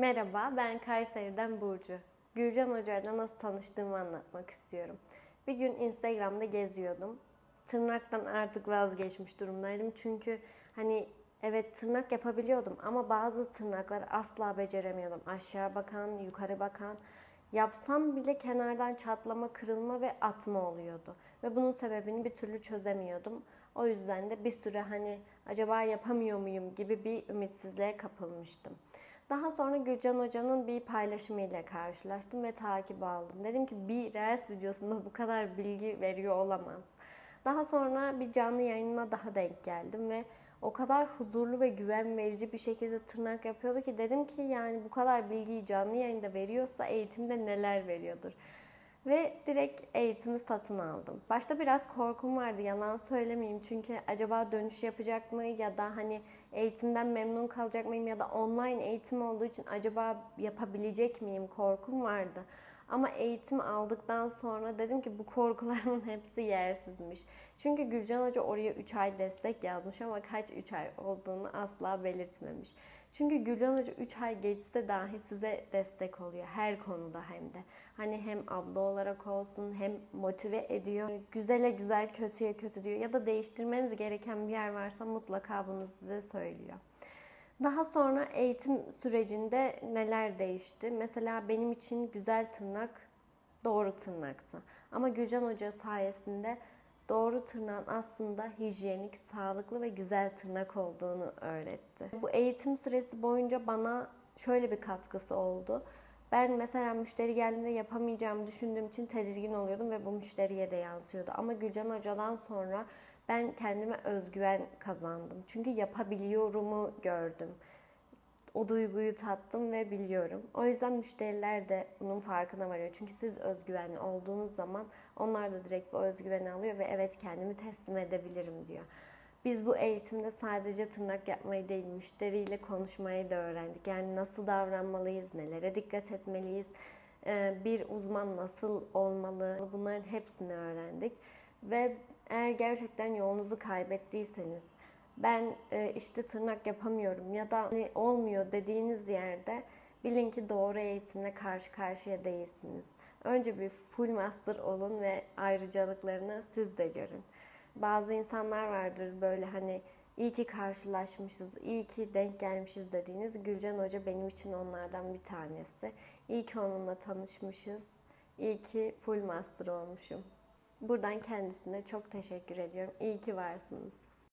Merhaba, ben Kayseri'den Burcu. Gülcan Hoca'yla nasıl tanıştığımı anlatmak istiyorum. Bir gün Instagram'da geziyordum. Tırnaktan artık vazgeçmiş durumdaydım. Çünkü hani evet tırnak yapabiliyordum ama bazı tırnakları asla beceremiyordum. Aşağı bakan, yukarı bakan. Yapsam bile kenardan çatlama, kırılma ve atma oluyordu. Ve bunun sebebini bir türlü çözemiyordum. O yüzden de bir süre hani acaba yapamıyor muyum gibi bir ümitsizliğe kapılmıştım. Daha sonra Gülcan Hoca'nın bir paylaşımıyla karşılaştım ve takip aldım. Dedim ki bir Reels videosunda bu kadar bilgi veriyor olamaz. Daha sonra bir canlı yayınına daha denk geldim ve o kadar huzurlu ve güven verici bir şekilde tırnak yapıyordu ki dedim ki yani bu kadar bilgiyi canlı yayında veriyorsa eğitimde neler veriyordur. Ve direkt eğitimi satın aldım. Başta biraz korkum vardı yalan söylemeyeyim. Çünkü acaba dönüş yapacak mı ya da hani eğitimden memnun kalacak mıyım ya da online eğitim olduğu için acaba yapabilecek miyim korkum vardı. Ama eğitim aldıktan sonra dedim ki bu korkularımın hepsi yersizmiş. Çünkü Gülcan Hoca oraya 3 ay destek yazmış ama kaç 3 ay olduğunu asla belirtmemiş. Çünkü Gülcan Hoca 3 ay geçse dahi size destek oluyor her konuda hem de. Hani hem abla olarak olsun hem motive ediyor. Güzele güzel, kötüye kötü diyor. Ya da değiştirmeniz gereken bir yer varsa mutlaka bunu size söylüyor. Daha sonra eğitim sürecinde neler değişti? Mesela benim için güzel tırnak doğru tırnaktı. Ama Gülcan Hoca sayesinde doğru tırnağın aslında hijyenik, sağlıklı ve güzel tırnak olduğunu öğretti. Bu eğitim süresi boyunca bana şöyle bir katkısı oldu. Ben mesela müşteri geldiğinde yapamayacağımı düşündüğüm için tedirgin oluyordum ve bu müşteriye de yansıyordu. Ama Gülcan Hoca'dan sonra ben kendime özgüven kazandım. Çünkü yapabiliyorumu gördüm. O duyguyu tattım ve biliyorum. O yüzden müşteriler de bunun farkına varıyor. Çünkü siz özgüvenli olduğunuz zaman onlar da direkt bu özgüveni alıyor ve evet kendimi teslim edebilirim diyor. Biz bu eğitimde sadece tırnak yapmayı değil, müşteriyle konuşmayı da öğrendik. Yani nasıl davranmalıyız, nelere dikkat etmeliyiz, bir uzman nasıl olmalı, bunların hepsini öğrendik. Ve eğer gerçekten yolunuzu kaybettiyseniz, ben e, işte tırnak yapamıyorum ya da hani olmuyor dediğiniz yerde bilin ki doğru eğitimle karşı karşıya değilsiniz. Önce bir full master olun ve ayrıcalıklarını siz de görün. Bazı insanlar vardır böyle hani iyi ki karşılaşmışız, iyi ki denk gelmişiz dediğiniz Gülcan Hoca benim için onlardan bir tanesi. İyi ki onunla tanışmışız, iyi ki full master olmuşum. Buradan kendisine çok teşekkür ediyorum. İyi ki varsınız.